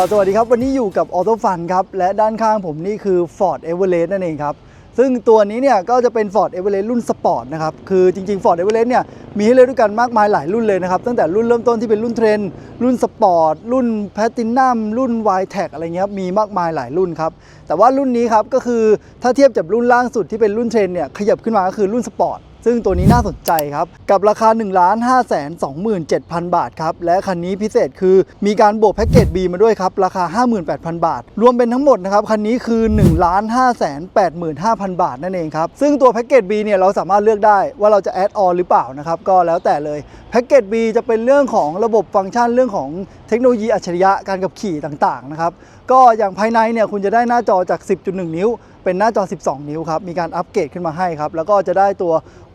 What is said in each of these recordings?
ก็สวัสดีครับ วันนี้อยู่กับ Auto Fun ครับ และด้านข้างผมนี่คือ Ford Everest นั่นเองครับ ซึ่งตัวนี้เนี่ยก็จะเป็น Ford Everest รุ่นสปอร์ตนะครับ คือจริงๆ Ford Everest เนี่ยมีให้เลือกด้วยกันมากมายหลายรุ่นเลยนะครับ ตั้งแต่รุ่นเริ่มต้นที่เป็นรุ่นเทรนรุ่นสปอร์ตรุ่นแพลตินัมรุ่น y t e c อะไรเงี้ยครับมีมากมายหลายรุ่นครับแต่ว่ารุ่นนี้ครับก็คือถ้าเทียบกับรุ่นล่างสุดที่เป็นรุ่นเทรนเนี่ยขยับขึ้นมาก็คือรุ่นสปอร์ต ซึ่งตัวนี้น่าสนใจครับ กับราคา 1 5 2 7 0 0 0 บาทครับ และคันนี้พิเศษคือมีการบวกแพ็กเกจ B มาด้วยครับ ราคา 58,000 บาท รวมเป็นทั้งหมดนะครับ คันนี้คือ 1 5 8 5 0 0 0 บาทนั่นเองครับ ซึ่งตัวแพ็กเกจ B เนี่ยเราสามารถเลือกได้ว่าเราจะแอดออนหรือเปล่านะครับ ก็แล้วแต่เลยแพ็กเกจ B จะเป็นเรื่องของระบบฟังก์ชันเรื่องของเทคโนโลยีอัจฉริยะการขับขี่ต่างๆนะครับก็อย่างภายในเนี่ยคุณจะได้หน้าจอจาก 10.1 นิ้ว เป็นหน้าจอ 12 นิ้วครับมีการอัปเกรดขึ้นมาให้ครับแล้วก็จะได้ตัว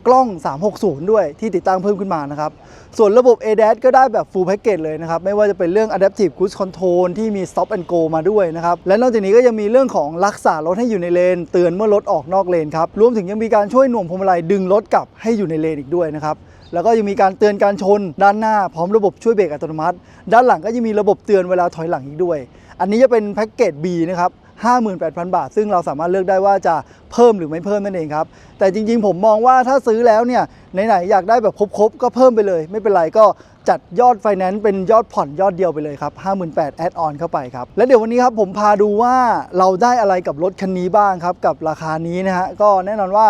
กล้อง 360 ด้วยที่ติดตั้งเพิ่มขึ้นมานะครับ ส่วนระบบ ADAS ก็ได้แบบ full package เลยนะครับ ไม่ว่าจะเป็นเรื่อง adaptive cruise control ที่มี stop and go มาด้วยนะครับ และนอกจากนี้ก็ยังมีเรื่องของรักษารถให้อยู่ในเลน เตือนเมื่อรถออกนอกเลนครับ รวมถึงยังมีการช่วยหน่วงพวงมาลัยดึงรถกลับให้อยู่ในเลนอีกด้วยนะครับแล้วก็ยังมีการเตือนการชนด้านหน้าพร้อมระบบช่วยเบรกอัตโนมัติ ด้านหลังก็ยังมีระบบเตือนเวลาถอยหลังอีกด้วย อันนี้จะเป็นแพ็กเกจ B นะครับ 58,000 บาท ซึ่งเราสามารถเลือกได้ว่าจะเพิ่มหรือไม่เพิ่มนั่นเองครับ แต่จริงๆ ผมมองว่าถ้าซื้อแล้วเนี่ยไหนๆอยากได้แบบครบๆ ก็เพิ่มไปเลย ไม่เป็นไรก็จัดยอดไฟแนนซ์เป็นยอดผ่อนยอดเดียวไปเลยครับ 58,000แอดออนเข้าไปครับ และเดี๋ยววันนี้ครับผมพาดูว่าเราได้อะไรกับรถคันนี้บ้างครับ กับราคานี้นะฮะก็แน่นอนว่า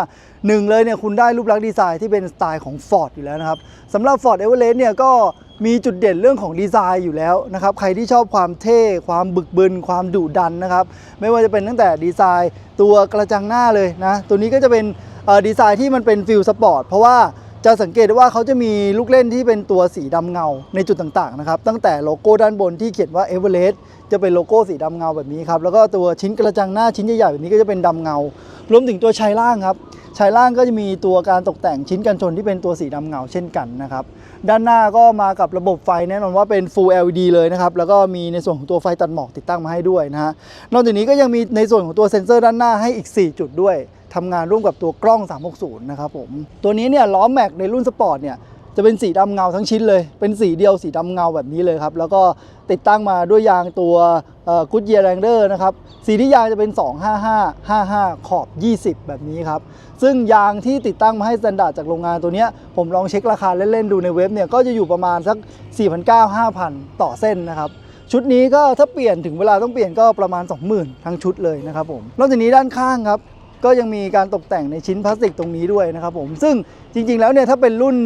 หนึ่งเลยเนี่ยคุณได้รูปลักษณ์ดีไซน์ที่เป็นสไตล์ของ Ford อยู่แล้วนะครับสำหรับ Ford Everest เนี่ยก็ มีจุดเด่นเรื่องของดีไซน์อยู่แล้วนะครับ ใครที่ชอบความเท่ ความบึกบึน ความดุดันนะครับ ไม่ว่าจะเป็นตั้งแต่ดีไซน์ตัวกระจังหน้าเลยนะ ตัวนี้ก็จะเป็นดีไซน์ที่มันเป็นฟิลสปอร์ตเพราะว่าจะสังเกตได้ว่าเขาจะมีลูกเล่นที่เป็นตัวสีดำเงาในจุดต่างๆนะครับ ตั้งแต่โลโก้ด้านบนที่เขียนว่า Everest จะเป็นโลโก้สีดำเงาแบบนี้ครับ แล้วก็ตัวชิ้นกระจังหน้าชิ้นใหญ่ๆแบบนี้ก็จะเป็นดำเงา รวมถึงตัวชายล่างครับ ชายล่างก็จะมีตัวการตกแต่งชิ้นกันชนที่เป็นตัวสีดำเงาเช่นกันนะครับ ด้านหน้าก็มากับระบบไฟแน่นอนว่าเป็น Full LED เลยนะครับ แล้วก็มีในส่วนของตัวไฟตัดหมอกติดตั้งมาให้ด้วยนะฮะ นอกจากนี้ก็ยังมีในส่วนของตัวเซ็นเซอร์ด้านหน้าให้อีก 4 จุดด้วยทำงานร่วมกับตัวกล้อง 360 นะครับผม ตัวนี้เนี่ยล้อแม็กในรุ่นสปอร์ตเนี่ย จะเป็นสีดำเงาทั้งชิ้นเลย เป็นสีเดียวสีดำเงาแบบนี้เลยครับ แล้วก็ติดตั้งมาด้วยยางตัวกุดเยียร์แรงเดอร์นะครับ สีที่ยางจะเป็น 255 55 ขอบ 20 แบบนี้ครับ ซึ่งยางที่ติดตั้งมาให้สแตนดาร์ดจากโรงงานตัวนี้ผมลองเช็คราคาเล่นๆดูในเว็บเนี่ยก็จะอยู่ประมาณสัก 4,900-5,000 ต่อเส้นนะครับชุดนี้ก็ถ้าเปลี่ยนถึงเวลาต้องเปลี่ยนก็ประมาณ 20,000 ทั้งชุดเลยนะครับผมนอกจากนี้ด้านข้างครับ ก็ยังมีการตกแต่งในชิ้นพลาสติกตรงนี้ด้วยนะครับผมซึ่งจริงๆแล้วเนี่ยถ้าเป็นรุ่น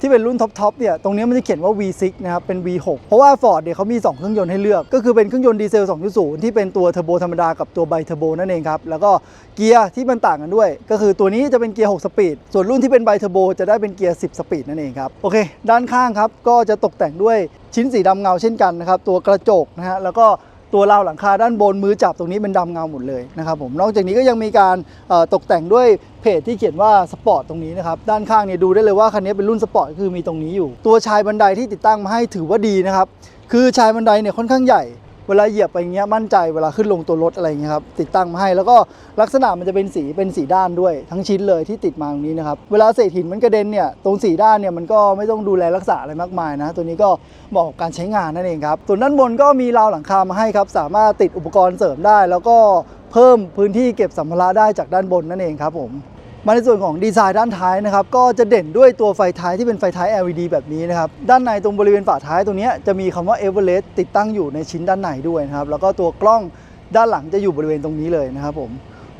ที่เป็นรุ่นท็อปๆเนี่ยตรงนี้มันจะเขียนว่า V6 นะครับเป็น V6 เพราะว่า Ford เนี่ยเขามี 2 เครื่องยนต์ให้เลือก ก็คือเป็นเครื่องยนต์ดีเซล 2.0 ที่เป็นตัวเทอร์โบธรรมดากับตัวไบเทอร์โบนั่นเองครับ แล้วก็เกียร์ที่มันต่างกันด้วย ก็คือตัวนี้จะเป็นเกียร์ 6 สปีด ส่วนรุ่นที่เป็นไบเทอร์โบจะได้เป็นเกียร์ 10 สปีดนั่นเองครับโอเค ด้านข้างครับก็จะตกแต่งด้วยชิ้นสีดำเงาเช่นกันนะครับตัวกระจกนะฮะแล้วก็ ตัวราวหลังคาด้านบนมือจับตรงนี้เป็นดำเงาหมดเลยนะครับผมนอกจากนี้ก็ยังมีการตกแต่งด้วยเพจที่เขียนว่าสปอร์ตตรงนี้นะครับด้านข้างเนี่ยดูได้เลยว่าคันนี้เป็นรุ่นสปอร์ตคือมีตรงนี้อยู่ ตัวชายบันไดที่ติดตั้งมาให้ถือว่าดีนะครับคือชายบันไดเนี่ยค่อนข้างใหญ่ เวลาเหยียบไปเงี้ยมั่นใจเวลาขึ้นลงตัวรถอะไรเงี้ยครับติดตั้งมาให้แล้วก็ลักษณะมันจะเป็นสีเป็นสีด้านด้วย ทั้งชิ้นเลยที่ติดมาตรงนี้นะครับเวลาเศษหินมันกระเด็นเนี่ยตรงสีด้านเนี่ยมันก็ไม่ต้องดูแลรักษาอะไรมากมายนะ ตัวนี้ก็เหมาะกับการใช้งานนั่นเองครับส่วนด้านบนก็มีราวหลังคามาให้ครับสามารถติดอุปกรณ์เสริมได้ แล้วก็เพิ่มพื้นที่เก็บสัมภาระได้จากด้านบนนั่นเองครับผม มาในส่วนของดีไซน์ด้านท้ายนะครับก็จะเด่นด้วยตัวไฟท้ายที่เป็นไฟท้าย LED แบบนี้นะครับด้านในตรงบริเวณฝาท้ายตรงนี้จะมีคำว่า Everest ติดตั้งอยู่ในชิ้นด้านในด้วยนะครับแล้วก็ตัวกล้องด้านหลังจะอยู่บริเวณตรงนี้เลยนะครับผม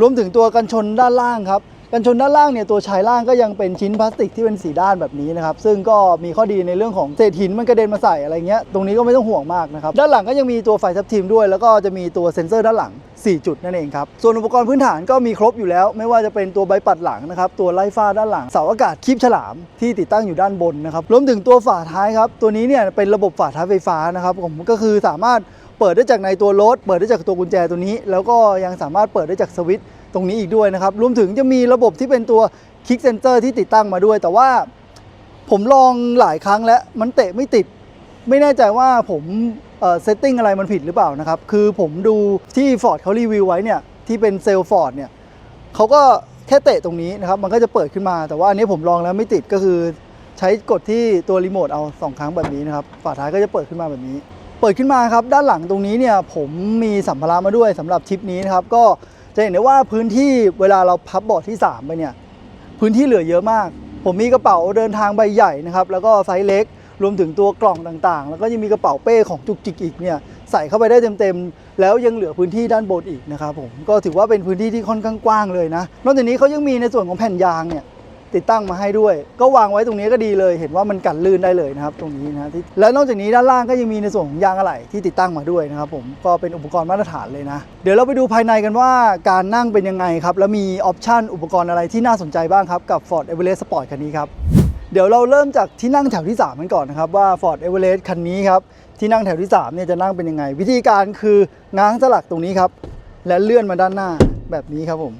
รวมถึงตัวกันชนด้านล่างครับ กันชนด้านล่างเนี่ยตัวชายล่างก็ยังเป็นชิ้นพลาสติกที่เป็นสีด้านแบบนี้นะครับซึ่งก็มีข้อดีในเรื่องของเศษหินมันกระเด็นมาใส่อะไรเงี้ยตรงนี้ก็ไม่ต้องห่วงมากนะครับด้านหลังก็ยังมีตัวไฟทับทิมด้วย แล้วก็จะมีตัวเซ็นเซอร์ด้านหลัง 4 จุดนั่นเองครับส่วนอุปกรณ์พื้นฐานก็มีครบอยู่แล้ว ไม่ว่าจะเป็นตัวใบปัดหลังนะครับตัวไล่ฟ้าด้านหลังเสาอากาศคีบฉลามที่ติดตั้งอยู่ด้านบนนะครับรวมถึงตัวฝาท้ายครับตัวนี้เนี่ยเป็นระบบฝาท้ายไฟฟ้านะครับผมก็คือสามารถเปิดได้จากในตัวรถเปิดได้จากตัวกุญแจตัวนี้ แล้วก็ยังสามารถเปิดได้จากสวิตช์ ตรงนี้อีกด้วยนะครับ รวมถึงจะมีระบบที่เป็นตัวคลิกเซนเซอร์ที่ติดตั้งมาด้วย แต่ว่าผมลองหลายครั้งแล้วมันเตะไม่ติด ไม่แน่ใจว่าผมเซตติ้งอะไรมันผิดหรือเปล่านะครับ คือผมดูที่ Ford เขารีวิวไว้เนี่ยที่เป็นเซลล์ฟอร์ดเนี่ยเขาก็แค่เตะตรงนี้นะครับ มันก็จะเปิดขึ้นมา แต่ว่าอันนี้ผมลองแล้วไม่ติดก็คือใช้กดที่ตัวรีโมทเอาสองครั้งแบบนี้นะครับ ฝาท้ายก็จะเปิดขึ้นมาแบบนี้ เปิดขึ้นมาครับ ด้านหลังตรงนี้เนี่ยผมมีสัมภาระมาด้วยสำหรับทริปนี้นะครับ ก็ จะเห็นได้ว่าพื้นที่เวลาเราพับเบาะที่ 3 ไปเนี่ย พื้นที่เหลือเยอะมาก ผมมีกระเป๋าเดินทางใบใหญ่นะครับ แล้วก็ไซส์เล็ก รวมถึงตัวกล่องต่างๆ แล้วก็ยังมีกระเป๋าเป้ของจุกจิกอีกเนี่ยใส่เข้าไปได้เต็มๆ แล้วยังเหลือพื้นที่ด้านบนอีกนะครับผม ก็ถือว่าเป็นพื้นที่ที่ค่อนข้างกว้างเลยนะ นอกจากนี้เขายังมีในส่วนของแผ่นยางเนี่ย ติดตั้งมาให้ด้วย ก็วางไว้ตรงนี้ก็ดีเลย เห็นว่ามันกันลื่นได้เลยนะครับ ตรงนี้นะที่และนอกจากนี้ด้านล่างก็ยังมีในส่วนของยางอะไหล่ที่ติดตั้งมาด้วยนะครับผมก็เป็นอุปกรณ์มาตรฐานเลยนะ เดี๋ยวเราไปดูภายในกันว่าการนั่งเป็นยังไงครับแล้วมีออปชันอุปกรณ์อะไรที่น่าสนใจบ้างครับกับ Ford Everest Sport คันนี้ครับเดี๋ยวเราเริ่มจากที่นั่งแถวที่ 3 กันก่อนนะครับว่า Ford Everest คันนี้ครับที่นั่งแถวที่3เนี่ยจะนั่งเป็นยังไง วิธีการคือง้างสลักตรงนี้ครับและเลื่อนมาด้านหน้าแบบนี้ครับผม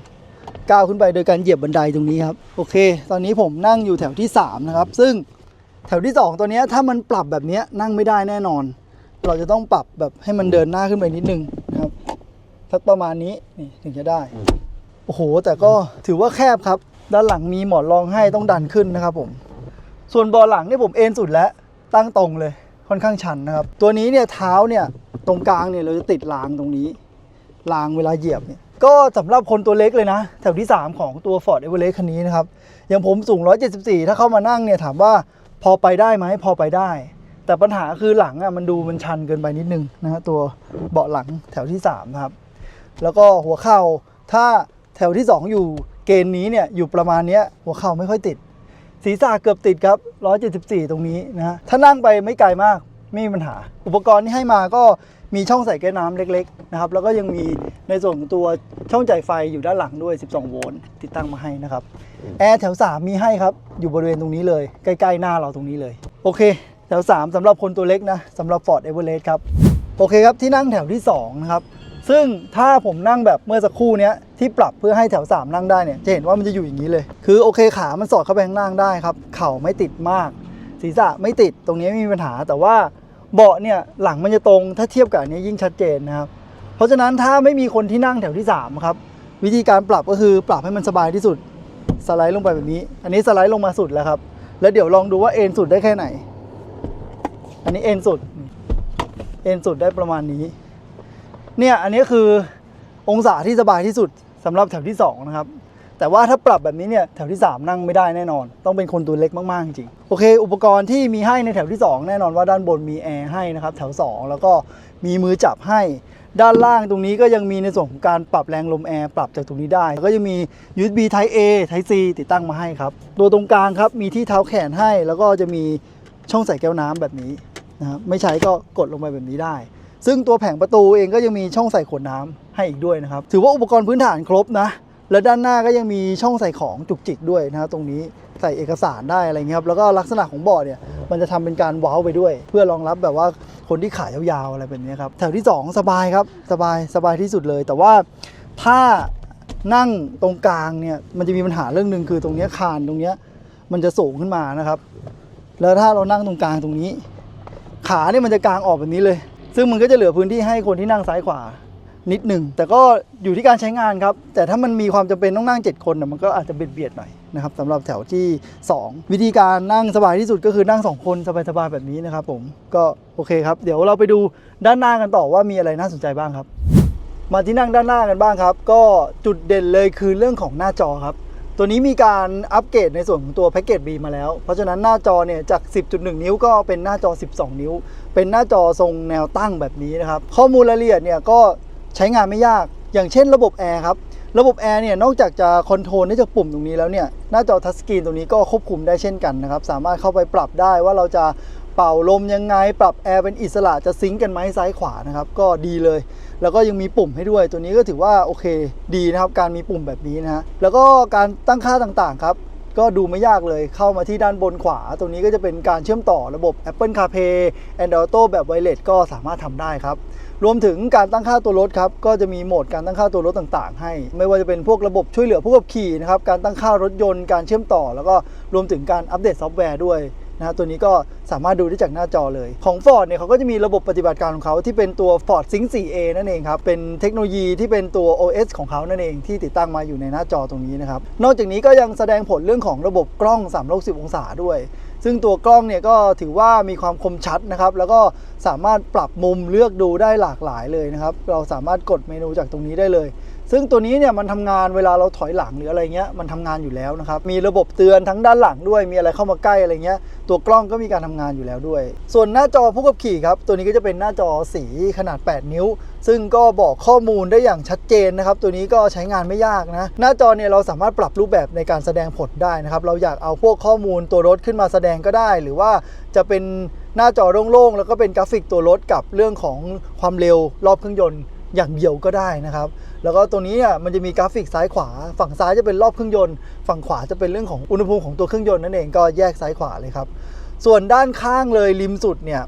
ก้าวขึ้นไปโดยการเหยียบบันไดตรงนี้ครับโอเค ตอนนี้ผมนั่งอยู่แถวที่ 3 นะครับ ซึ่งแถวที่ 2 ตัวนี้ถ้ามันปรับแบบนี้นั่งไม่ได้แน่นอน เราจะต้องปรับแบบให้มันเดินหน้าขึ้นไปนิดนึงนะครับสักประมาณนี้นี่ถึงจะได้โอ้โห แต่ก็ถือว่าแคบครับ ด้านหลังมีหมอนรองให้ต้องดันขึ้นนะครับผม ส่วนบาะหลังเนี่ยผมเอนสุดแล้วตั้งตรงเลยค่อนข้างชันนะครับ ตัวนี้เนี่ยเท้าเนี่ยตรงกลางเนี่ยเราจะติดรางตรงนี้รางเวลาเหยียบเนี่ย ก็สำหรับคนตัวเล็กเลยนะ แถวที่ 3 ของตัว Ford Everest คันนี้นะครับ อย่างผมสูง 174 ถ้าเข้ามานั่งเนี่ยถามว่าพอไปได้ไหมพอไปได้ แต่ปัญหาคือหลังอะมันดูมันชันเกินไปนิดนึงนะฮะตัวเบาะหลังแถวที่3นะครับแล้วก็หัวเข่าถ้าแถวที่ 2 อยู่เกณฑ์นี้เนี่ยอยู่ประมาณนี้หัวเข่าไม่ค่อยติด ศีรษะเกือบติดครับ 174 ตรงนี้นะฮะถ้านั่งไปไม่ไกลมากไม่มีปัญหา อุปกรณ์ที่ให้มาก็ มีช่องใส่แก้วน้ำเล็กๆนะครับแล้วก็ยังมีในส่วนของตัวช่องจ่ายไฟอยู่ด้านหลังด้วย 12 โวลต์ติดตั้งมาให้นะครับแอร์แถว 3 มีให้ครับ อยู่บริเวณตรงนี้เลยใกล้ๆหน้าเราตรงนี้เลย โอเค แถว 3สำหรับคนตัวเล็กนะสำหรับ Ford Everest ครับโอเคครับที่นั่งแถวที่2นะครับซึ่งถ้าผมนั่งแบบเมื่อสักครู่เนี้ยที่ปรับเพื่อให้แถว 3 นั่งได้เนี่ยจะเห็นว่ามันจะอยู่อย่างนี้เลย คือโอเคขามันสอดเข้าไปข้างล่างได้ครับ เข่าไม่ติดมาก ศีรษะไม่ติดตรงนี้ไม่มีปัญหาแต่ว่า เบาะเนี่ยหลังมันจะตรงถ้าเทียบกับอันนี้ยิ่งชัดเจนนะครับเพราะฉะนั้นถ้าไม่มีคนที่นั่งแถวที่3ครับวิธีการปรับก็คือปรับให้มันสบายที่สุดสไลด์ลงไปแบบนี้ อันนี้สไลด์ลงมาสุดแล้วครับ แล้วเดี๋ยวลองดูว่าเอ็นสุดได้แค่ไหน อันนี้เอ็นสุดเอ็นสุดได้ประมาณนี้ เนี่ยอันนี้คือองศาที่สบายที่สุดสำหรับแถวที่2นะครับ แต่ว่าถ้าปรับแบบนี้เนี่ยแถวที่ 3 นั่งไม่ได้แน่นอน ต้องเป็นคนตัวเล็กมากๆจริงๆโอเค อุปกรณ์ที่มีให้ในแถวที่ 2 แน่นอนว่าด้านบนมีแอร์ให้นะครับแถว 2 แล้วก็มีมือจับให้ด้านล่างตรงนี้ก็ยังมีในส่วนของการปรับแรงลมแอร์ปรับจากตรงนี้ได้ ก็ยังมี USB Type A Type C ติดตั้งมาให้ครับ ตัวตรงกลางครับมีที่เท้าแขนให้ แล้วก็จะมีช่องใส่แก้วน้ำแบบนี้นะครับไม่ใช้ก็กดลงไปแบบนี้ได้ ซึ่งตัวแผงประตูเองก็ยังมีช่องใส่ขวดน้ำให้อีกด้วยนะครับ ถือว่าอุปกรณ์พื้นฐานครบนะ และด้านหน้าก็ยังมีช่องใส่ของจุกจิกด้วยนะครับตรงนี้ใส่เอกสารได้อะไรเงี้ยครับแล้วก็ลักษณะของเบาะเนี่ยมันจะทำเป็นการเว้าไปด้วย เพื่อรองรับแบบว่าคนที่ขายยาวๆอะไรแบบนี้ครับแถวที่ 2 สบายครับสบายสบายที่สุดเลย แต่ว่าถ้านั่งตรงกลางเนี่ยมันจะมีปัญหาเรื่องหนึ่งคือตรงเนี้ยคานตรงเนี้ยมันจะสูงขึ้นมานะครับแล้วถ้าเรานั่งตรงกลางตรงนี้ ขาเนี่ยมันจะกางออกแบบนี้เลย ซึ่งมันก็จะเหลือพื้นที่ให้คนที่นั่งซ้ายขวา นิดหนึ่งแต่ก็อยู่ที่การใช้งานครับ แต่ถ้ามันมีความจำเป็นต้องนั่ง 7 คนนะมันก็อาจจะเบียดเบียดหน่อยนะครับสำหรับแถวที่ 2 วิธีการนั่งสบายที่สุดก็คือนั่ง 2 คนสบายๆแบบนี้นะครับผมก็โอเคครับ เดี๋ยวเราไปดูด้านหน้ากันต่อว่ามีอะไรน่าสนใจบ้างครับ มาที่นั่งด้านหน้ากันบ้างครับ ก็จุดเด่นเลยคือเรื่องของหน้าจอครับตัวนี้มีการอัปเกรดในส่วนของตัวแพ็กเกจ B มาแล้ว เพราะฉะนั้นหน้าจอเนี่ยจาก 10.1 นิ้วก็เป็นหน้าจอ 12 นิ้ว เป็นหน้าจอทรงแนวตั้งแบบนี้นะครับ ข้อมูลรายละเอียดเนี่ยก็ ใช้งานไม่ยาก อย่างเช่นระบบแอร์ครับ ระบบแอร์เนี่ยนอกจากจะคอนโทรลได้จากปุ่มตรงนี้แล้วเนี่ยหน้าจอทัชสกรีนตรงนี้ก็ควบคุมได้เช่นกันนะครับ สามารถเข้าไปปรับได้ว่าเราจะเป่าลมยังไง ปรับแอร์เป็นอิสระจะซิงกันไหมซ้ายขวานะครับ ก็ดีเลย แล้วก็ยังมีปุ่มให้ด้วย ตัวนี้ก็ถือว่าโอเคดีนะครับ การมีปุ่มแบบนี้นะฮะแล้วก็การตั้งค่าต่างๆครับก็ดูไม่ยากเลยเข้ามาที่ด้านบนขวา ตรงนี้ก็จะเป็นการเชื่อมต่อระบบ Apple CarPlay Android Auto แบบ Wireless ก็สามารถทำได้ครับ รวมถึงการตั้งค่าตัวรถครับก็จะมีโหมดการตั้งค่าตัวรถต่างๆ ให้ ไม่ว่าจะเป็นพวกระบบช่วยเหลือผู้ขับขี่นะครับการตั้งค่ารถยนต์การเชื่อมต่อ แล้วก็รวมถึงการอัปเดตซอฟต์แวร์ด้วย นะตัวนี้ก็สามารถดูได้จากหน้าจอเลย ของ Ford เนี่ยเขาก็จะมีระบบปฏิบัติการของเขาที่เป็นตัว Ford Sync 4A นั่นเองครับ เป็นเทคโนโลยีที่เป็นตัว OS ของเขานั่นเองที่ติดตั้งมาอยู่ในหน้าจอตรงนี้นะครับ นอกจากนี้ก็ยังแสดงผลเรื่องของระบบกล้อง 360 องศาด้วย ซึ่งตัวกล้องเนี่ยก็ถือว่ามีความคมชัดนะครับ แล้วก็สามารถปรับมุมเลือกดูได้หลากหลายเลยนะครับ เราสามารถกดเมนูจากตรงนี้ได้เลย ซึ่งตัวนี้เนี่ยมันทำงานเวลาเราถอยหลังหรืออะไรเงี้ยมันทำงานอยู่แล้วนะครับ มีระบบเตือนทั้งด้านหลังด้วย มีอะไรเข้ามาใกล้อะไรเงี้ย ตัวกล้องก็มีการทำงานอยู่แล้วด้วย ส่วนหน้าจอผู้ขับขี่ครับ ตัวนี้ก็จะเป็นหน้าจอสีขนาด 8 นิ้ว ซึ่งก็บอกข้อมูลได้อย่างชัดเจนนะครับ ตัวนี้ก็ใช้งานไม่ยากนะ หน้าจอเนี่ยเราสามารถปรับรูปแบบในการแสดงผลได้นะครับ เราอยากเอาพวกข้อมูลตัวรถขึ้นมาแสดงก็ได้ หรือว่าจะเป็นหน้าจอโล่งๆแล้วก็เป็นกราฟิกตัวรถกับเรื่องของความเร็วรอบเครื่องยนต์อย่างเดียวก็ได้นะครับ แล้วก็ตัวนี้เนี่ยมันจะมีกราฟิกซ้ายขวา ฝั่งซ้ายจะเป็นรอบเครื่องยนต์ ฝั่งขวาจะเป็นเรื่องของอุณหภูมิของตัวเครื่องยนต์นั่นเองก็แยกซ้ายขวาเลยครับ ส่วนด้านข้างเลยริมสุดเนี่ย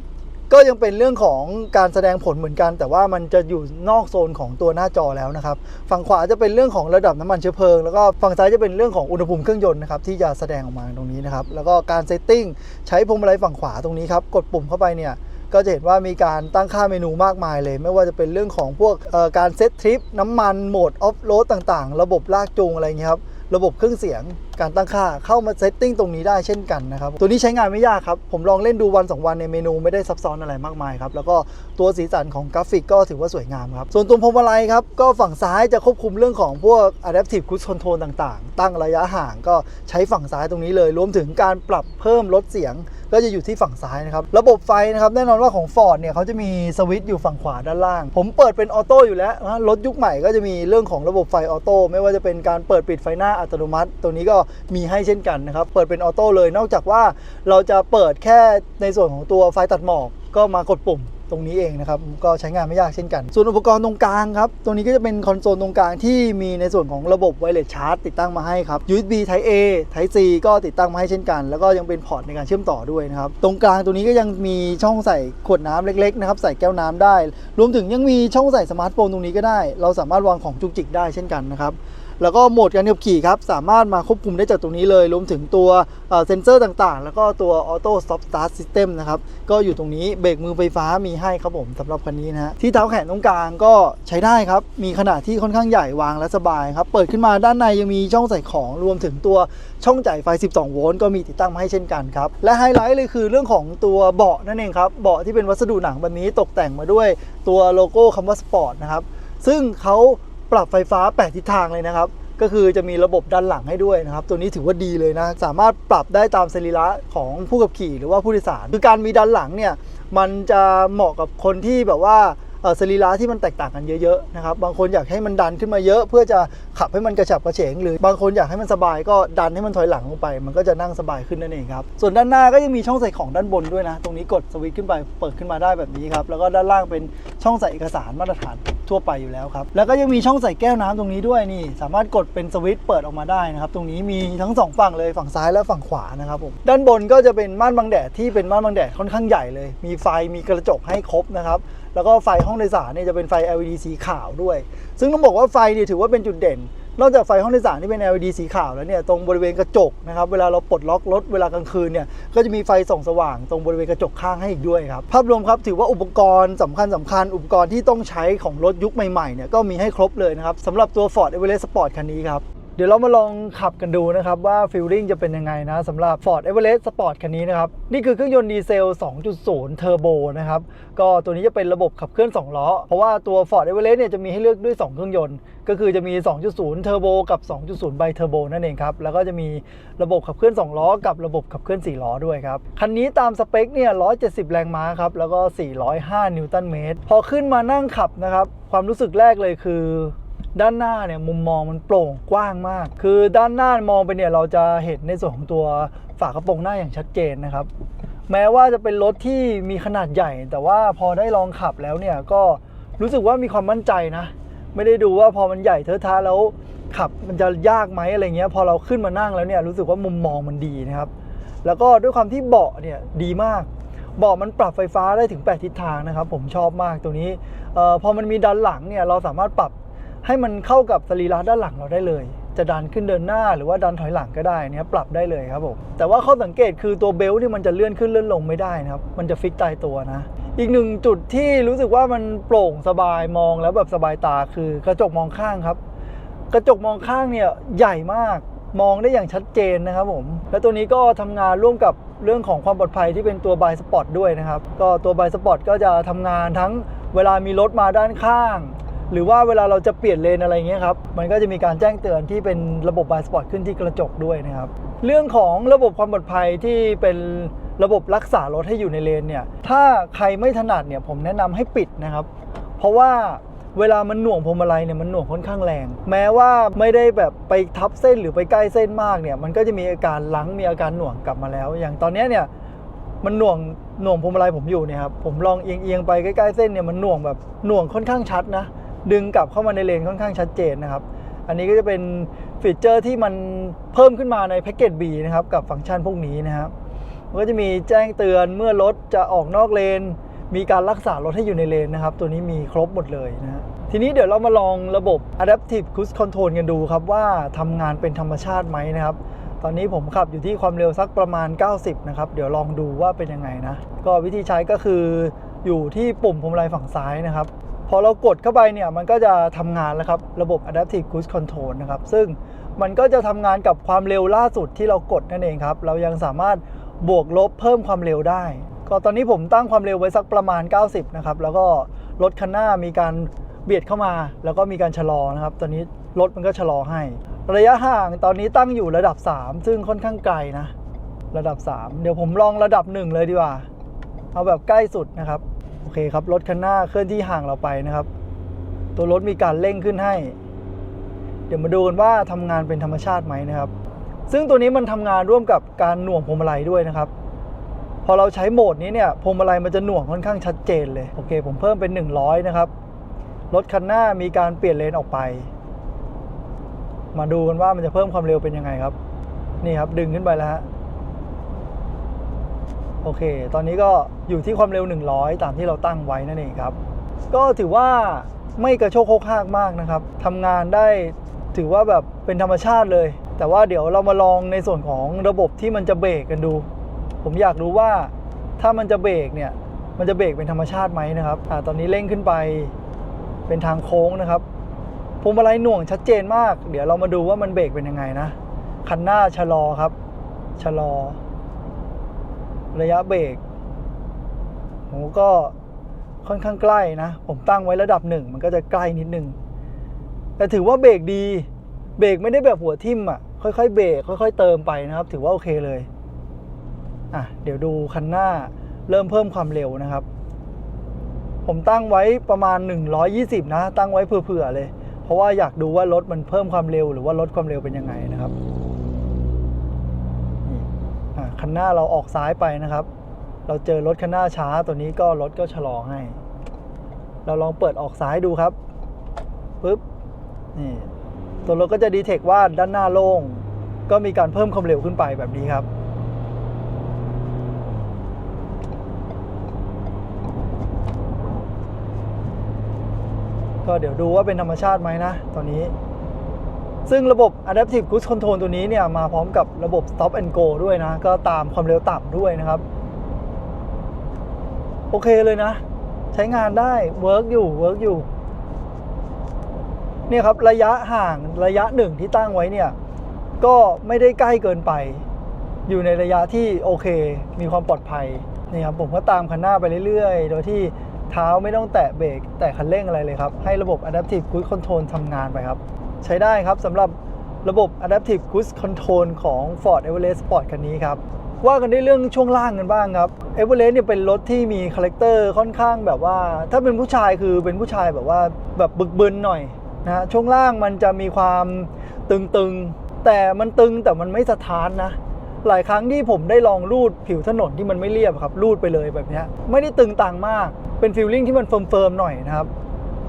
ก็ยังเป็นเรื่องของการแสดงผลเหมือนกัน แต่ว่ามันจะอยู่นอกโซนของตัวหน้าจอแล้วนะครับ ฝั่งขวาจะเป็นเรื่องของระดับน้ำมันเชื้อเพลิง แล้วก็ฝั่งซ้ายจะเป็นเรื่องของอุณหภูมิเครื่องยนต์นะครับที่จะแสดงออกมาตรงนี้นะครับ แล้วก็การเซตติ้งใช้พวงมาลัยฝั่งขวาตรงนี้ครับ กดปุ่มเข้าไปเนี่ย ก็จะเห็นว่ามีการตั้งค่าเมนูมากมายเลย ไม่ว่าจะเป็นเรื่องของพวกการเซตทริปน้ำมันโหมดออฟโรดต่างๆ ระบบลากจูงอะไรเงี้ยครับระบบเครื่องเสียงการตั้งค่าเข้ามาเซตติ้งตรงนี้ได้เช่นกันนะครับ ตัวนี้ใช้งานไม่ยากครับ ผมลองเล่นดูวัน 2 วันในเมนูไม่ได้ซับซ้อนอะไรมากมายครับ แล้วก็ตัวสีสันของกราฟิกก็ถือว่าสวยงามครับ ส่วนตัวพวงมาลัยครับ ก็ฝั่งซ้ายจะควบคุมเรื่องของพวก adaptive cruise control ต่างๆ ตั้งระยะห่างก็ใช้ฝั่งซ้ายตรงนี้เลย รวมถึงการปรับเพิ่มลดเสียง ก็จะอยู่ที่ฝั่งซ้ายนะครับ ระบบไฟนะครับแน่นอนว่าของ Ford เนี่ยเขาจะมีสวิตช์อยู่ฝั่งขวาด้านล่าง ผมเปิดเป็นออโต้อยู่แล้วนะรถยุคใหม่ก็จะมีเรื่องของระบบไฟออโต้ไม่ว่าจะเป็นการเปิดปิดไฟหน้าอัตโนมัติ ตัวนี้ก็มีให้เช่นกันนะครับเปิดเป็นออโต้เลยนอกจากว่าเราจะเปิดแค่ในส่วนของตัวไฟตัดหมอกก็มากดปุ่ม ตรงนี้เองนะครับก็ใช้งานไม่ยากเช่นกัน ส่วนอุปกรณ์ตรงกลางครับตรงนี้ก็จะเป็นคอนโซลตรงกลางที่มีในส่วนของระบบไวเลสชาร์จติดตั้งมาให้ครับ USB Type A Type C ก็ติดตั้งมาให้เช่นกัน แล้วก็ยังเป็นพอร์ตในการเชื่อมต่อด้วยนะครับตรงกลางตัวนี้ก็ยังมีช่องใส่ขวดน้ำเล็กๆนะครับใส่แก้วน้ำได้ รวมถึงยังมีช่องใส่สมาร์ทโฟนตรงนี้ก็ได้ เราสามารถวางของจุกจิกได้เช่นกันนะครับ แล้วก็โหมดการขับขี่ครับสามารถมาควบคุมได้จากตรงนี้เลย รวมถึงตัวเซ็นเซอร์ต่างๆ แล้วก็ตัว Auto Stop Start System นะครับก็อยู่ตรงนี้เบรกมือไฟฟ้ามีให้ครับผมสำหรับคันนี้นะฮะที่เท้าแขนตรงกลางก็ใช้ได้ครับมีขนาดที่ค่อนข้างใหญ่วางและสบายครับเปิดขึ้นมาด้านในยังมีช่องใส่ของรวมถึงตัวช่องจ่ายไฟ 12 โวลต์ก็มีติดตั้งมาให้เช่นกันครับและไฮไลท์เลยคือเรื่องของตัวเบาะนั่นเองครับเบาะที่เป็นวัสดุหนังแบบนี้ตกแต่งมาด้วยตัวโลโก้คำว่าสปอร์ตนะครับซึ่งเขา ปรับไฟฟ้า 8 ทิศทางเลยนะครับ ก็คือจะมีระบบด้านหลังให้ด้วยนะครับ ตัวนี้ถือว่าดีเลยนะ สามารถปรับได้ตามสรีระของผู้ขับขี่หรือว่าผู้โดยสาร คือการมีด้านหลังเนี่ย มันจะเหมาะกับคนที่แบบว่า สรีระที่มันแตกต่างกันเยอะๆนะครับบางคนอยากให้มันดันขึ้นมาเยอะ เพื่อจะขับให้มันกระฉับกระเฉง หรือบางคนอยากให้มันสบายก็ดันให้มันถอยหลังลงไป มันก็จะนั่งสบายขึ้นนั่นเองครับส่วนด้านหน้าก็ยังมีช่องใส่ของด้านบนด้วยนะ ตรงนี้กดสวิตช์ขึ้นไปเปิดขึ้นมาได้แบบนี้ครับแล้วก็ด้านล่างเป็นช่องใส่เอกสารมาตรฐานทั่วไปอยู่แล้วครับแล้วก็ยังมีช่องใส่แก้วน้ำตรงนี้ด้วยนี่ สามารถกดเป็นสวิตช์เปิดออกมาได้นะครับตรงนี้มีทั้งสองฝั่งเลยฝั่งซ้ายและฝั่งขวานะครับผมด้านบนก็จะเป็นม่านบังแดดที่เป็นม่านบังแดดค่อนข้างใหญ่เลย มีไฟมีกระจกให้ครบนะครับ แล้วก็ไฟห้องโดยสารเนี่ยจะเป็นไฟ LED สีขาวด้วย ซึ่งต้องบอกว่าไฟเนี่ยถือว่าเป็นจุดเด่น นอกจากไฟห้องโดยสารที่เป็น LED สีขาวแล้วเนี่ยตรงบริเวณกระจกนะครับเวลาเราปลดล็อกรถเวลากลางคืนเนี่ยก็จะมีไฟส่องสว่างตรงบริเวณกระจกข้างให้อีกด้วยครับภาพรวมครับถือว่าอุปกรณ์สำคัญสำคัญอุปกรณ์ที่ต้องใช้ของรถยุคใหม่ๆเนี่ยก็มีให้ครบเลยนะครับสำหรับตัว Ford Everest Sport คันนี้ครับ เดี๋ยวเรามาลองขับกันดูนะครับว่าฟีลลิ่งจะเป็นยังไงนะสำหรับ Ford Everest Sport คันนี้นะครับ นี่คือเครื่องยนต์ดีเซล 2.0 เทอร์โบนะครับ ก็ตัวนี้จะเป็นระบบขับเคลื่อน 2 ล้อ เพราะว่าตัว Ford Everest เนี่ยจะมีให้เลือกด้วย 2 เครื่องยนต์ ก็คือจะมี 2.0 เทอร์โบกับ 2.0 ไบเทอร์โบนั่นเองครับ แล้วก็จะมีระบบขับเคลื่อน 2 ล้อ กับระบบขับเคลื่อน 4 ล้อด้วยครับ คันนี้ตามสเปคเนี่ย170 แรงม้าครับแล้วก็ 405 นิวตันเมตรพอขึ้นมานั่งขับนะครับความรู้สึกแรกเลยคือ ด้านหน้าเนี่ยมุมมองมันโปร่งกว้างมาก คือด้านหน้ามองไปเนี่ยเราจะเห็นในส่วนของตัวฝากระโปรงหน้าอย่างชัดเจนนะครับ แม้ว่าจะเป็นรถที่มีขนาดใหญ่ แต่ว่าพอได้ลองขับแล้วเนี่ยก็รู้สึกว่ามีความมั่นใจนะ ไม่ได้ดูว่าพอมันใหญ่เทอะทะแล้วขับมันจะยากไหมอะไรเงี้ยพอเราขึ้นมานั่งแล้วเนี่ยรู้สึกว่ามุมมองมันดีนะครับ แล้วก็ด้วยความที่เบาะเนี่ยดีมากเบาะมันปรับไฟฟ้าได้ถึง 8 ทิศทางนะครับ ผมชอบมากตัวนี้เออพอมันมีด้านหลังเนี่ยเราสามารถปรับ ให้มันเข้ากับสรีระด้านหลังเราได้เลย จะดันขึ้นเดินหน้าหรือว่าดันถอยหลังก็ได้เนี่ยปรับได้เลยครับผมแต่ว่าข้อสังเกตคือตัวเบลต์นี่มันจะเลื่อนขึ้นเลื่อนลงไม่ได้นะครับมันจะฟิกตายตัวนะ อีกหนึ่งจุดที่รู้สึกว่ามันโปร่งสบายมองแล้วแบบสบายตาคือกระจกมองข้างครับ กระจกมองข้างเนี่ยใหญ่มากมองได้อย่างชัดเจนนะครับผม และตัวนี้ก็ทำงานร่วมกับเรื่องของความปลอดภัยที่เป็นตัวบายสปอตด้วยนะครับ ก็ตัวบายสปอตก็จะทำงานทั้งเวลามีรถมาด้านข้าง หรือว่าเวลาเราจะเปลี่ยนเลนอะไรเงี้ยครับ มันก็จะมีการแจ้งเตือนที่เป็นระบบบายสปอร์ตขึ้นที่กระจกด้วยนะครับ เรื่องของระบบความปลอดภัยที่เป็นระบบรักษารถให้อยู่ในเลนเนี่ย ถ้าใครไม่ถนัดเนี่ยผมแนะนำให้ปิดนะครับ เพราะว่าเวลามันหน่วงพวงมาลัยเนี่ยมันหน่วงค่อนข้างแรง แม้ว่าไม่ได้แบบไปทับเส้นหรือไปใกล้เส้นมากเนี่ย มันก็จะมีอาการลังมีอาการหน่วงกลับมาแล้ว อย่างตอนนี้เนี่ยมันหน่วงหน่วงพวงมาลัยผมอยู่เนี่ยครับผมลองเอียงเอียงๆไปใกล้ๆเส้นเนี่ยมันหน่วงแบบหน่วงค่อนข้างชัดนะ ดึงกลับเข้ามาในเลนค่อนข้างชัดเจนนะครับ อันนี้ก็จะเป็นฟีเจอร์ที่มันเพิ่มขึ้นมาในแพ็กเกจ B นะครับ กับฟังก์ชันพวกนี้นะครับมันก็จะมีแจ้งเตือนเมื่อรถจะออกนอกเลน มีการรักษารถให้อยู่ในเลนนะครับ ตัวนี้มีครบหมดเลยนะฮะทีนี้เดี๋ยวเรามาลองระบบ Adaptive Cruise Control กันดูครับ ว่าทำงานเป็นธรรมชาติไหมนะครับ ตอนนี้ผมขับอยู่ที่ความเร็วสักประมาณ 90 นะครับ เดี๋ยวลองดูว่าเป็นยังไงนะ ก็วิธีใช้ก็คืออยู่ที่ปุ่มพวงมาลัยฝั่งซ้ายนะครับ พอเรากดเข้าไปเนี่ยมันก็จะทำงานแล้วครับ ระบบ Adaptive Cruise Control นะครับ ซึ่งมันก็จะทำงานกับความเร็วล่าสุดที่เรากดนั่นเองครับ เรายังสามารถบวกลบเพิ่มความเร็วได้ ก็ตอนนี้ผมตั้งความเร็วไว้สักประมาณ 90 นะครับ แล้วก็รถคันหน้ามีการเบียดเข้ามา แล้วก็มีการชะลอนะครับ ตอนนี้รถมันก็ชะลอให้ ระยะห่างตอนนี้ตั้งอยู่ระดับ 3 ซึ่งค่อนข้างไกลนะ ระดับ 3 เดี๋ยวผมลองระดับ 1 เลยดีกว่า เอาแบบใกล้สุดนะครับ โอเคครับ รถคันหน้าเคลื่อนที่ห่างเราไปนะครับ ตัวรถมีการเร่งขึ้นให้ เดี๋ยวมาดูกันว่าทำงานเป็นธรรมชาติไหมนะครับ ซึ่งตัวนี้มันทำงานร่วมกับการหน่วงพวงมาลัยด้วยนะครับ พอเราใช้โหมดนี้เนี่ยพวงมาลัยมันจะหน่วงค่อนข้างชัดเจนเลยโอเค ผมเพิ่มเป็น 100 นะครับรถคันหน้ามีการเปลี่ยนเลนออกไป มาดูกันว่ามันจะเพิ่มความเร็วเป็นยังไงครับ นี่ครับดึงขึ้นไปแล้วฮะ โอเค ตอนนี้ก็อยู่ที่ความเร็ว 100 ตามที่เราตั้งไว้นั่นเองครับ ก็ถือว่าไม่กระโชกโคกฮากมากนะครับทำงานได้ถือว่าแบบเป็นธรรมชาติเลย แต่ว่าเดี๋ยวเรามาลองในส่วนของระบบที่มันจะเบรกกันดู ผมอยากรู้ว่าถ้ามันจะเบรกเนี่ย มันจะเบรกเป็นธรรมชาติไหมนะครับอ่าตอนนี้เร่งขึ้นไปเป็นทางโค้งนะครับพวงมาลัยหน่วงชัดเจนมาก เดี๋ยวเรามาดูว่ามันเบรกเป็นยังไงนะ คันหน้าชะลอครับ ชะลอ ระยะเบรกโหก็ค่อนข้างใกล้นะ ผมตั้งไว้ระดับหนึ่งมันก็จะใกล้นิดนึง แต่ถือว่าเบรกดี เบรกไม่ได้แบบหัวทิ่มอะ ค่อยๆเบรกค่อย ๆ เติมไปนะครับ ถือว่าโอเคเลย อะ เดี๋ยวดูคันหน้าเริ่มเพิ่มความเร็วนะครับ ผมตั้งไว้ประมาณ 120 นะ ตั้งไว้เผื่อๆเลย เพราะว่าอยากดูว่ารถมันเพิ่มความเร็ว หรือว่าลดความเร็วเป็นยังไงนะครับ คันหน้าเราออกซ้ายไปนะครับ เราเจอรถคันหน้าช้าตัวนี้ก็รถก็ชะลอให้ เราลองเปิดออกซ้ายดูครับปึ๊บนี่ตัวรถก็จะดีเทคว่าด้านหน้าโล่งก็มีการเพิ่มความเร็วขึ้นไปแบบนี้ครับ ก็เดี๋ยวดูว่าเป็นธรรมชาติไหมนะตอนนี้ ซึ่งระบบ Adaptive Cruise Control ตัวนี้เนี่ยมาพร้อมกับระบบ Stop and Go ด้วยนะ ก็ตามความเร็วต่ำด้วยนะครับ โอเคเลยนะ ใช้งานได้เวิร์กอยู่เวิร์กอยู่เนี่ยครับระยะห่างระยะหนึ่งที่ตั้งไว้เนี่ย ก็ไม่ได้ใกล้เกินไป อยู่ในระยะที่โอเค มีความปลอดภัยนี่ครับผมก็ตามคันหน้าไปเรื่อยๆ โดยที่เท้าไม่ต้องแตะเบรกแตะคันเร่งอะไรเลยครับ ให้ระบบ Adaptive Cruise Control ทำงานไปครับ ใช้ได้ครับสำหรับระบบ Adaptive Cruise Control ของ Ford Everest Sport คันนี้ครับ ว่ากันด้วยเรื่องช่วงล่างกันบ้างครับ Everest เนี่ยเป็นรถที่มีคาแรคเตอร์ค่อนข้างแบบว่า ถ้าเป็นผู้ชายคือเป็นผู้ชายแบบว่าแบบบึกบึนหน่อยนะช่วงล่างมันจะมีความตึงๆ แต่มันตึงแต่มันไม่สะท้านนะ หลายครั้งที่ผมได้ลองรูดผิวถนนที่มันไม่เรียบครับรูดไปเลยแบบนี้ไม่ได้ตึงต่างมากเป็นฟีลลิ่งที่มันเฟิร์มๆหน่อยนะครับ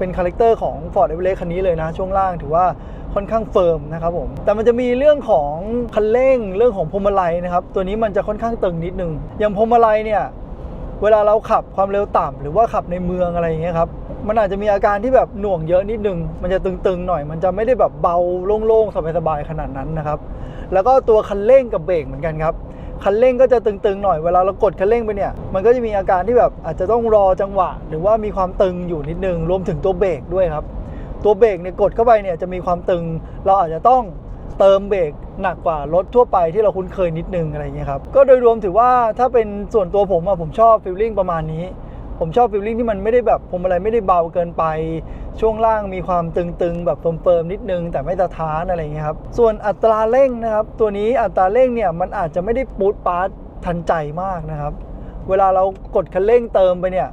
เป็นคาแรคเตอร์ของ Ford Everest คันนี้เลยนะ ช่วงล่างถือว่าค่อนข้างเฟิร์มนะครับผม แต่มันจะมีเรื่องของคันเร่งเรื่องของพวงมาลัยนะครับ ตัวนี้มันจะค่อนข้างตึงนิดนึง อย่างพวงมาลัยเนี่ยเวลาเราขับความเร็วต่ำหรือว่าขับในเมืองอะไรอย่างเงี้ยครับมันอาจจะมีอาการที่แบบหน่วงเยอะนิดนึง มันจะตึงๆหน่อย มันจะไม่ได้แบบเบาโล่งๆสบายๆขนาดนั้นนะครับ แล้วก็ตัวคันเร่งกับเบรกเหมือนกันครับ คันเร่งก็จะตึงๆหน่อยเวลาเรากดคันเร่งไปเนี่ยมันก็จะมีอาการที่แบบอาจจะต้องรอจังหวะ หรือว่ามีความตึงอยู่นิดนึงรวมถึงตัวเบรกด้วยครับ ตัวเบรกเนี่ยกดเข้าไปเนี่ยจะมีความตึง เราอาจจะต้องเติมเบรกหนักกว่ารถทั่วไปที่เราคุ้นเคยนิดนึงอะไรอย่างเงี้ยครับก็โดยรวมถือว่าถ้าเป็นส่วนตัวผมอะผมชอบฟิลลิ่งประมาณนี้ ผมชอบฟีลลิ่งที่มันไม่ได้แบบผมอะไรไม่ได้เบาเกินไป ช่วงล่างมีความตึงๆ แบบเฟิร์มๆนิดนึง แต่ไม่สะท้านอะไรเงี้ยครับ ส่วนอัตราเร่งนะครับ ตัวนี้อัตราเร่งเนี่ยมันอาจจะไม่ได้ปูดปาร์ตทันใจมากนะครับ เวลาเรากดคันเร่งเติมไปเนี่ย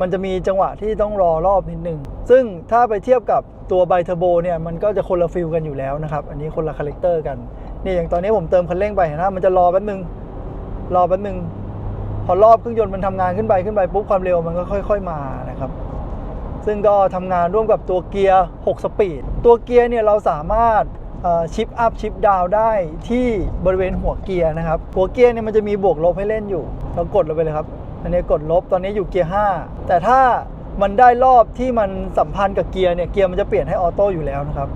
มันจะมีจังหวะที่ต้องรอรอบนิดนึง ซึ่งถ้าไปเทียบกับตัวไบเทอร์โบเนี่ยมันก็จะคนละฟิลกันอยู่แล้วนะครับ อันนี้คนละคาแรคเตอร์กัน นี่อย่างตอนนี้ผมเติมคันเร่งไปนะมันจะรอแป๊บนึง รอแป๊บนึง พอรอบเครื่องยนต์มันทำงานขึ้นไปขึ้นไปปุ๊บความเร็วมันก็ค่อย ๆมานะครับ ซึ่งก็ทำงานร่วมกับตัวเกียร์ 6 สปีด ตัวเกียร์เนี่ยเราสามารถชิปอัพชิปดาวได้ที่บริเวณหัวเกียร์นะครับ หัวเกียร์เนี่ยมันจะมีบวกลบให้เล่นอยู่ เรากดลงไปเลยครับ อันนี้กดลบตอนนี้อยู่เกียร์ 5 แต่ถ้ามันได้รอบที่มันสัมพันธ์กับเกียร์เนี่ยเกียร์มันจะเปลี่ยนให้ออโต้อยู่แล้วนะครับ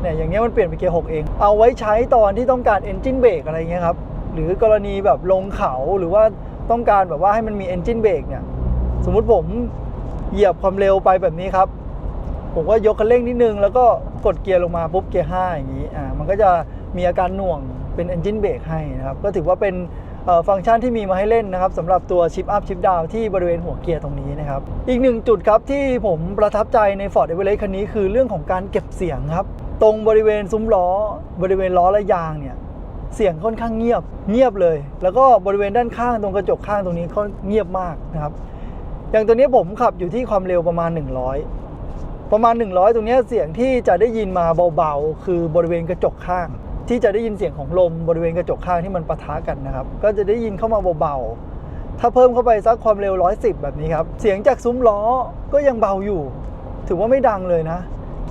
เนี่ยอย่างเงี้ยมันเปลี่ยนเป็นเกียร์ 6 เอง เอาไว้ใช้ตอนที่ต้องการ engine brake อะไรเงี้ยครับหรือกรณีแบบลงเขาหรือว่า ต้องการแบบว่าให้มันมี engine brake เนี่ย สมมุติผมเหยียบความเร็วไปแบบนี้ครับ ผมก็ยกคันเร่งนิดนึง แล้วก็กดเกียร์ลงมาปุ๊บเกียร์ 5 อย่างนี้ อ่า มันก็จะมีอาการหน่วงเป็น engine brake ให้นะครับ ก็ถือว่าเป็นฟังก์ชันที่มีมาให้เล่นนะครับสำหรับตัว Chip Up Chip Down ที่บริเวณหัวเกียร์ตรงนี้นะครับ อีกหนึ่งจุดครับที่ผมประทับใจใน Ford Everest คันนี้คือเรื่องของการเก็บเสียงครับ ตรงบริเวณซุ้มล้อบริเวณล้อและยางเนี่ย เสียงค่อนข้างเงียบเงียบเลย แล้วก็บริเวณด้านข้างตรงกระจกข้างตรงนี้ก็เงียบมากนะครับ อย่างตัวนี้ผมขับอยู่ที่ความเร็วประมาณ 100 ประมาณ 100 ตรงนี้เสียงที่จะได้ยินมาเบาๆ คือบริเวณกระจกข้าง ที่จะได้ยินเสียงของลมบริเวณกระจกข้างที่มันปะทะกันนะครับ ก็จะได้ยินเข้ามาเบาๆ ถ้าเพิ่มเข้าไปสักความเร็ว 110 แบบนี้ครับ เสียงจากซุ้มล้อก็ยังเบาอยู่ ถือว่าไม่ดังเลยนะ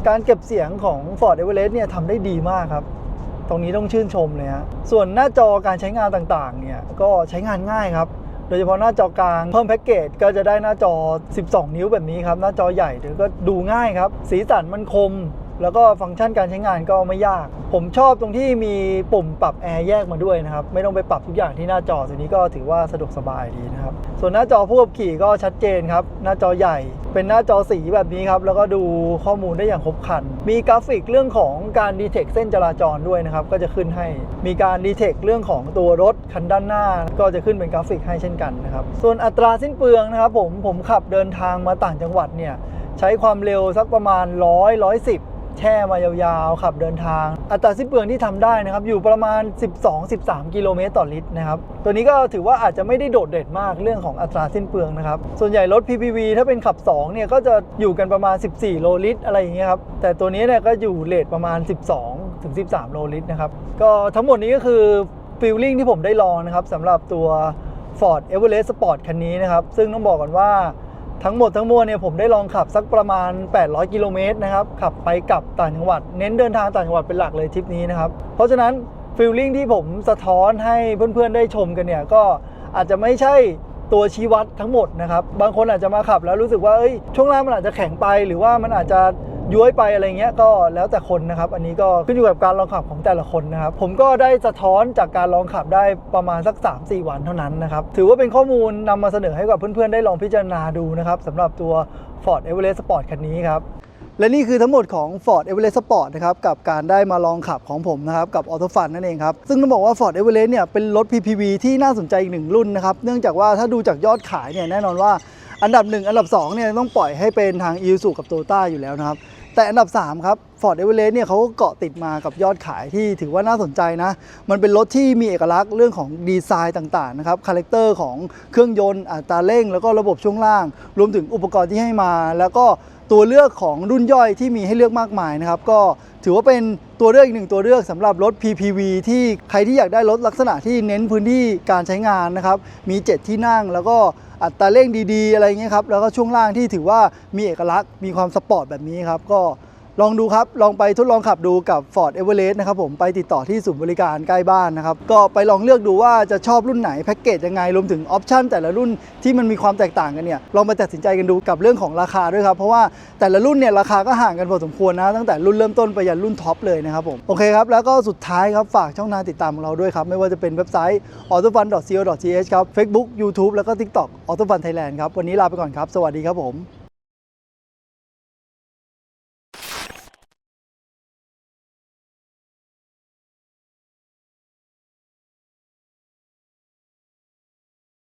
การเก็บเสียงของ Ford Everest เนี่ยทำได้ดีมากครับ ตรงนี้ต้องชื่นชมเลยฮะส่วนหน้าจอการใช้งานต่างๆเนี่ยก็ใช้งานง่ายครับโดยเฉพาะหน้าจอกลางเพิ่มแพ็กเกจก็จะได้หน้าจอ 12 นิ้วแบบนี้ครับ หน้าจอใหญ่เดี๋ยวก็ดูง่ายครับ สีสันมันคม แล้วก็ฟังก์ชันการใช้งานก็ไม่ยาก ผมชอบตรงที่มีปุ่มปรับแอร์แยกมาด้วยนะครับ ไม่ต้องไปปรับทุกอย่างที่หน้าจอตัวนี้ก็ถือว่าสะดวกสบายดีนะครับ ส่วนหน้าจอผู้ขับขี่ก็ชัดเจนครับ หน้าจอใหญ่ เป็นหน้าจอสีแบบนี้ครับ แล้วก็ดูข้อมูลได้อย่างครบครัน มีกราฟิกเรื่องของการดีเทคเส้นจราจรด้วยนะครับ ก็จะขึ้นให้ มีการดีเทคเรื่องของตัวรถคันด้านหน้า ก็จะขึ้นเป็นกราฟิกให้เช่นกันนะครับ ส่วนอัตราสิ้นเปลืองนะครับ ผม ผมขับเดินทางมาต่างจังหวัดเนี่ย ใช้ความเร็วสักประมาณ100 110 แช่มายาวๆขับเดินทาง อัตราสิ้นเปลืองที่ทำได้นะครับ อยู่ประมาณ 12-13 กิโลเมตรต่อลิตรนะครับ ตัวนี้ก็ถือว่าอาจจะไม่ได้โดดเด่นมากเรื่องของอัตราสิ้นเปลืองนะครับ ส่วนใหญ่รถ PPV ถ้าเป็นขับ 2 เนี่ยก็จะอยู่กันประมาณ 14 โลลิตรอะไรอย่างเงี้ยครับ แต่ตัวนี้เนี่ยก็อยู่เลทประมาณ 12 ถึง 13 โลลิตรนะครับ ก็ทั้งหมดนี้ก็คือฟีลลิ่งที่ผมได้ลองนะครับสำหรับตัว Ford Everest Sport คันนี้นะครับ ซึ่งต้องบอกก่อนว่า ทั้งหมดทั้งมวลเนี่ยผมได้ลองขับสักประมาณ 800 กิโลเมตรนะครับ ขับไปกลับต่างจังหวัด เน้นเดินทางต่างจังหวัดเป็นหลักเลยทริปนี้นะครับ เพราะฉะนั้นฟีลลิ่งที่ผมสะท้อนให้เพื่อนๆได้ชมกันเนี่ยก็อาจจะไม่ใช่ตัวชี้วัดทั้งหมดนะครับ บางคนอาจจะมาขับแล้วรู้สึกว่าเอ้ยช่วงล่างมันอาจจะแข็งไป หรือว่ามันอาจจะ ย้วยไปอะไรเงี้ยก็แล้วแต่คนนะครับ อันนี้ก็ขึ้นอยู่กับการลองขับของแต่ละคนนะครับ ผมก็ได้สะท้อนจากการลองขับได้ประมาณสัก 3-4 วันเท่านั้นนะครับ ถือว่าเป็นข้อมูลนำมาเสนอให้กับเพื่อนๆ ได้ลองพิจารณาดูนะครับสำหรับตัว Ford Everest Sport คันนี้ครับและนี่คือทั้งหมดของ Ford Everest Sport นะครับกับการได้มาลองขับของผมนะครับกับ Auto Fun นั่นเองครับ ซึ่งต้องบอกว่า Ford Everest เนี่ยเป็นรถ PPV ที่น่าสนใจอีกหนึ่งรุ่นนะครับ เนื่องจากว่าถ้าดูจากยอดขายเนี่ยแน่นอนว่าอันดับ 1 อันดับ2เนี่ยต้องปล่อยให้เป็นทาง i s u กับ Toyota อยู่แล้วนะครับ แต่อันดับ 3 ครับ Ford Everest เนี่ยเขาก็เกาะติดมากับยอดขายที่ถือว่าน่าสนใจนะ มันเป็นรถที่มีเอกลักษณ์เรื่องของดีไซน์ต่างๆนะครับคาแรคเตอร์ของเครื่องยนต์อัตราเร่ง แล้วก็ระบบช่วงล่าง รวมถึงอุปกรณ์ที่ให้มา แล้วก็ตัวเลือกของรุ่นย่อยที่มีให้เลือกมากมายนะครับก็ถือว่าเป็น ตัวเลือกอีกหนึ่งตัวเลือกสำหรับรถ PPV ที่ใครที่อยากได้รถลักษณะที่เน้นพื้นที่การใช้งานนะครับ มี 7 ที่นั่งแล้วก็อัตราเร่งดีๆ อะไรเงี้ยครับ แล้วก็ช่วงล่างที่ถือว่ามีเอกลักษณ์มีความสปอร์ตแบบนี้ครับก็ ลองดูครับ ลองไปทดลองขับดูกับ Ford Everest นะครับผมไปติดต่อที่ศูนย์บริการใกล้บ้านนะครับ ก็ไปลองเลือกดูว่าจะชอบรุ่นไหนแพ็กเกจยังไง รวมถึงออปชันแต่ละรุ่นที่มันมีความแตกต่างกันเนี่ย ลองไปตัดสินใจกันดูกับเรื่องของราคาด้วยครับ เพราะว่าแต่ละรุ่นเนี่ยราคาก็ห่างกันพอสมควรนะ ตั้งแต่รุ่นเริ่มต้นไปยันรุ่นท็อปเลยนะครับผม โอเคครับ แล้วก็สุดท้ายครับฝากช่องทางติดตามของเราด้วยครับ ไม่ว่าจะเป็นเว็บไซต์ autofun.co.th ครับ Facebook YouTube แล้วก็ TikTok autofun Thailand ครับ วันนี้ลาไปก่อนครับ สวัสดีครับผม